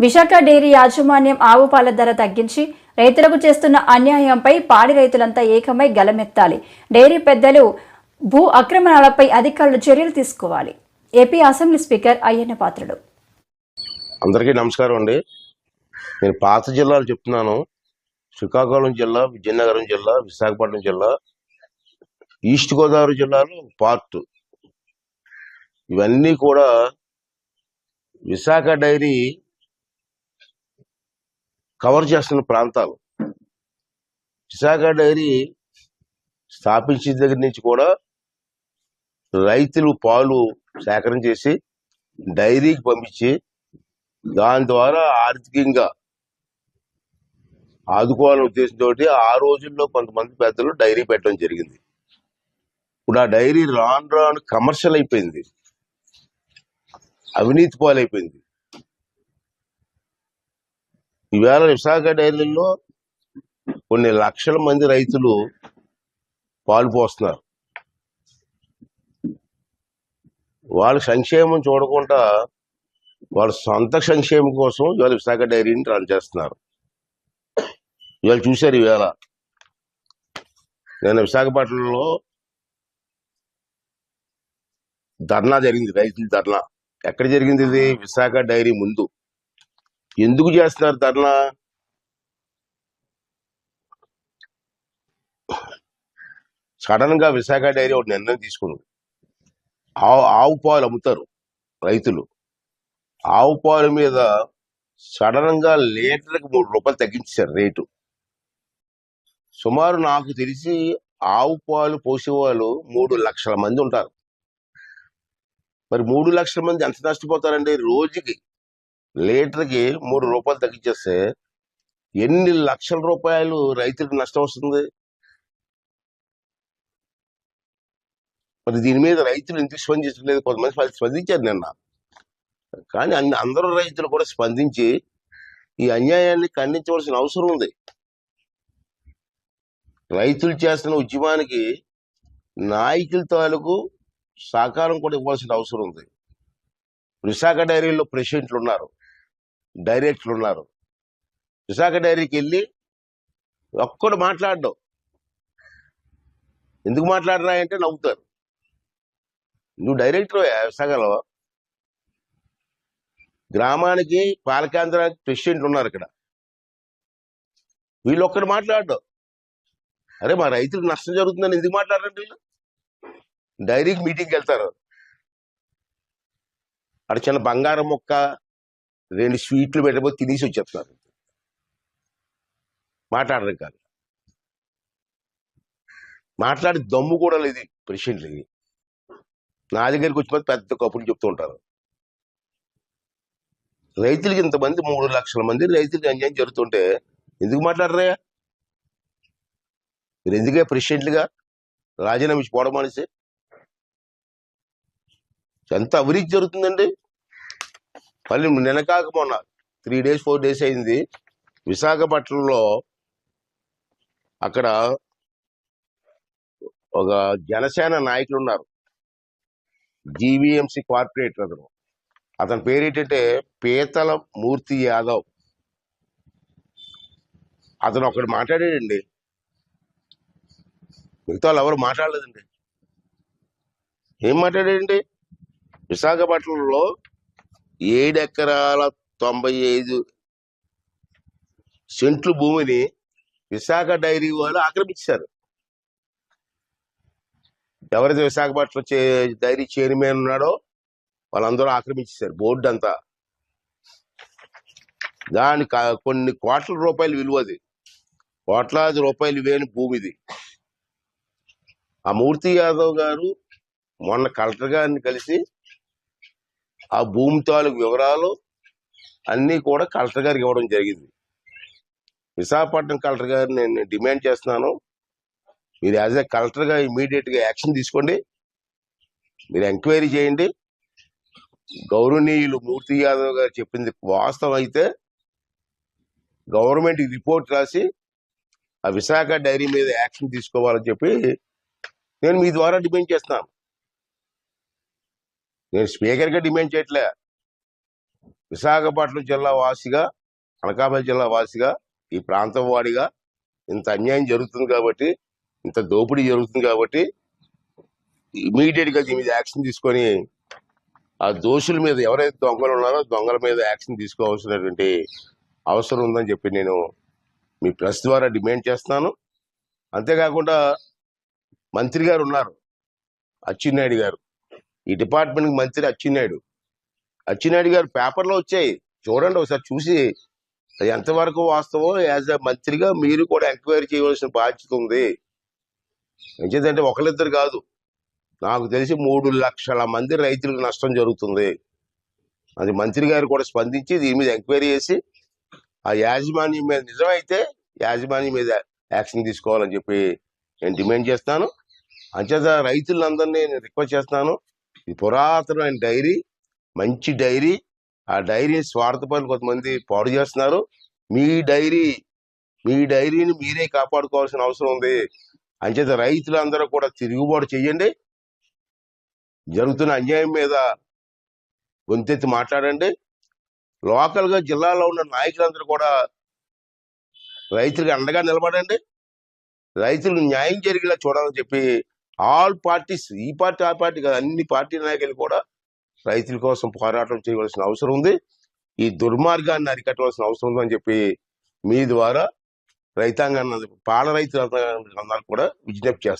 Visakha dairy యాజమాన్యం ఆవు పాల ధర తగ్గించి రైతులకు చేస్తున్న అన్యాయంపై పాడి రైతులంతా ఏకమై గలమెత్తాలి. డైరీ పెద్దలు భూ అక్రమణాలపై అధికారులు చర్యలు తీసుకోవాలి. AP assembly speaker Ayyanna Patrudu. అందరికీ నమస్కారం అండి. నేను పాత జిల్లాలు చెప్తున్నాను. శ్రీకాకుళం జిల్లా విజయనగరం జిల్లా విశాఖపట్నం జిల్లా ఈస్ట్ గోదావరి జిల్లాలో పార్ట్. ఇవన్నీ కూడా విశాఖ డైరీ కవర్ చేస్తున్న ప్రాంతాలు. విశాఖ డైరీ స్థాపించిన దగ్గర నుంచి కూడా రైతులు పాలు సేకరణ చేసి డైరీకి పంపించి దాని ద్వారా ఆర్థికంగా ఆదుకోవాలనే ఉద్దేశంతో ఆ రోజుల్లో కొంతమంది పెద్దలు డైరీ పెట్టడం జరిగింది. ఇప్పుడు ఆ డైరీ రాను రాను కమర్షియల్ అయిపోయింది. అవినీతి పాలైపోయింది. ఈవేళ విశాఖ డైరీలో కొన్ని లక్షల మంది రైతులు పాలు పోస్తున్నారు. వాళ్ళ సంక్షేమం చూడకుండా వాళ్ళ సొంత సంక్షేమం కోసం ఇవాళ విశాఖ డైరీని రన్ చేస్తున్నారు. ఇవాళ చూశారు ఈవేళ నేను విశాఖపట్నంలో ధర్నా జరిగింది రైతుల ధర్నా. ఎక్కడ జరిగింది ఇది? విశాఖ డైరీ ముందు. ఎందుకు చేస్తున్నారు ధర్నా? సడన్గా విశాఖ డైరీ ఒక నిర్ణయం తీసుకుంది ఆవు ఆవు పాలు అమ్ముతారు రైతులు. ఆవు పాలు మీద సడన్గా లీటర్కి మూడు రూపాయలు తగ్గించారు రేటు. సుమారు నాకు తెలిసి ఆవు పాలు పోసేవాళ్ళు మూడు లక్షల మంది ఉంటారు. మరి మూడు లక్షల మంది ఎంత నష్టపోతారండి? రోజుకి లీటర్కి మూడు రూపాయలు తగ్గించేస్తే ఎన్ని లక్షల రూపాయలు రైతులకు నష్టం వస్తుంది? మరి దీని మీద రైతులు ఎందుకు స్పందించలేదు కొంతమంది స్ప- స్పందించారు నిన్న. కానీ అన్ని అందరూ రైతులు కూడా స్పందించి ఈ అన్యాయాన్ని ఖండించవలసిన అవసరం ఉంది. రైతులు చేస్తున్న ఉద్యమానికి నాయకుల తాలూకు సహకారం కూడా ఇవ్వాల్సిన అవసరం ఉంది. విశాఖ డైరీలో ప్రెసిడెంట్లు ఉన్నారు. డైరెక్టర్లు ఉన్నారు. విశాఖ డైరీకి వెళ్ళి ఒక్కడు మాట్లాడడం. ఎందుకు మాట్లాడరా అంటే నవ్వుతారు. నువ్వు డైరెక్టర్ విశాఖలో. గ్రామానికి పాలకేంద్ర ప్రెసిడెంట్లు ఉన్నారు ఇక్కడ. వీళ్ళు ఒక్కడు మాట్లాడడం. అరే మా రైతులకు నష్టం జరుగుతుందని ఎందుకు మాట్లాడారండి వీళ్ళు? డైరీకి మీటింగ్కి వెళ్తారు. అక్కడ చిన్న బంగారం మొక్క రెండు స్వీట్లు పెట్టబోతే తినేసి వచ్చేస్తున్నారు. మాట్లాడడం కాదు. మాట్లాడి దమ్ము కూడా లేదు ప్రెసిడెంట్లకి నా దగ్గరికి వచ్చిపోతే పెద్ద కప్పులు చెప్తూ ఉంటారు. రైతులకి ఇంతమంది మూడు లక్షల మంది రైతులకి అన్యాయం జరుగుతుంటే ఎందుకు మాట్లాడరాయా మీరు ఎందుకే ప్రెసిడెంట్లుగా రాజీనామా ఇచ్చి పోవడం అనేసి ఎంత అవినీతి జరుగుతుందండి? మళ్ళీ నిన్న కాక మొన్న త్రీ డేస్ ఫోర్ డేస్ అయింది. విశాఖపట్నంలో అక్కడ ఒక జనసేన నాయకులు ఉన్నారు. జీవీఎంసీ కార్పొరేటర్ అతను. అతని పేరు ఏంటంటే పీతల మూర్తి యాదవ్. అతను ఒకటి మాట్లాడాడండి. మిగతా వాళ్ళు ఎవరు మాట్లాడలేదండి. ఏం మాట్లాడాడండి? విశాఖపట్నంలో ఏడు ఎకరాల తొంభై ఐదు సెంట్లు భూమిని విశాఖ డైరీ వాళ్ళు ఆక్రమించారు. ఎవరైతే విశాఖపట్నం చే- డైరీ చైర్మన్ ఉన్నాడో వాళ్ళందరూ ఆక్రమించారు బోర్డు అంతా. దాని కొన్ని కోట్ల రూపాయలు విలువది కోట్లాది రూపాయలు వేని భూమిది. ఆ మూర్తి యాదవ్ గారు మొన్న కలెక్టర్ గారిని కలిసి ఆ భూమి తాలూకు వివరాలు అన్నీ కూడా కలెక్టర్ గారికి ఇవ్వడం జరిగింది. విశాఖపట్నం కలెక్టర్ గారిని నేను డిమాండ్ చేస్తున్నాను. మీరు యాజ్ ఏ కలెక్టర్గా ఇమీడియట్గా యాక్షన్ తీసుకోండి. మీరు ఎంక్వైరీ చేయండి. గౌరవనీయులు మూర్తి యాదవ్ గారు చెప్పింది వాస్తవం అయితే గవర్నమెంట్ రిపోర్ట్ రాసి ఆ విశాఖ డైరీ మీద యాక్షన్ తీసుకోవాలని చెప్పి నేను మీ ద్వారా డిమాండ్ చేస్తున్నాను. నేను స్పీకర్గా డిమాండ్ చేయట్లే. విశాఖపట్నం జిల్లా వాసిగా అనకాపల్లి జిల్లా వాసిగా ఈ ప్రాంతం వాడిగా ఇంత అన్యాయం జరుగుతుంది కాబట్టి ఇంత దోపిడీ జరుగుతుంది కాబట్టి ఇమీడియట్గా దీని మీద యాక్షన్ తీసుకొని ఆ దోషుల మీద ఎవరైతే దొంగలు ఉన్నారో దొంగల మీద యాక్షన్ తీసుకోవాల్సినటువంటి అవసరం ఉందని చెప్పి నేను మీ ప్రెస్ ద్వారా డిమాండ్ చేస్తున్నాను. అంతేకాకుండా మంత్రి గారు ఉన్నారు అచ్చెన్నాయుడు గారు. ఈ డిపార్ట్మెంట్ మంత్రి అచ్చెన్నాయుడు. అచ్చెన్నాయుడు గారు పేపర్లో వచ్చాయి. చూడండి ఒకసారి చూసి అది ఎంతవరకు వాస్తవం యాజ్ అ మంత్రిగా మీరు కూడా ఎంక్వైరీ చేయవలసిన బాధ్యత ఉంది. ఎంచేదంటే ఒకరిద్దరు కాదు. నాకు తెలిసి మూడు లక్షల మంది రైతులకు నష్టం జరుగుతుంది. అది మంత్రి గారు కూడా స్పందించి దీని మీద ఎంక్వైరీ చేసి ఆ యాజమాన్యం మీద నిజమైతే యాజమాన్యం మీద యాక్షన్ తీసుకోవాలని చెప్పి నేను డిమాండ్ చేస్తాను. అంచేత రైతులందరినీ నేను రిక్వెస్ట్ చేస్తాను. ఇది పురాతనమైన డైరీ మంచి డైరీ ఆ డైరీ స్వార్థపరులు కొంతమంది పాడు చేస్తున్నారు. మీ డైరీ మీ డైరీని మీరే కాపాడుకోవాల్సిన అవసరం ఉంది. అంచేత రైతులందరూ కూడా తిరుగుబాటు చేయండి జరుగుతున్న అన్యాయం మీద గొంతెత్తి మాట్లాడండి. లోకల్గా జిల్లాలో ఉన్న నాయకులందరూ కూడా రైతులకు అండగా నిలబడండి. రైతులు న్యాయం జరిగేలా చూడాలని చెప్పి ఆల్ పార్టీస్ ఈ పార్టీ ఆ పార్టీ కాదు అన్ని పార్టీ నాయకులు కూడా రైతుల కోసం పోరాటం చేయవలసిన అవసరం ఉంది. ఈ దుర్మార్గాన్ని అరికట్టవలసిన అవసరం ఉందని చెప్పి మీ ద్వారా రైతాంగాన్ని పాల రైతులందరూ కూడా విజ్ఞప్తి చేస్తారు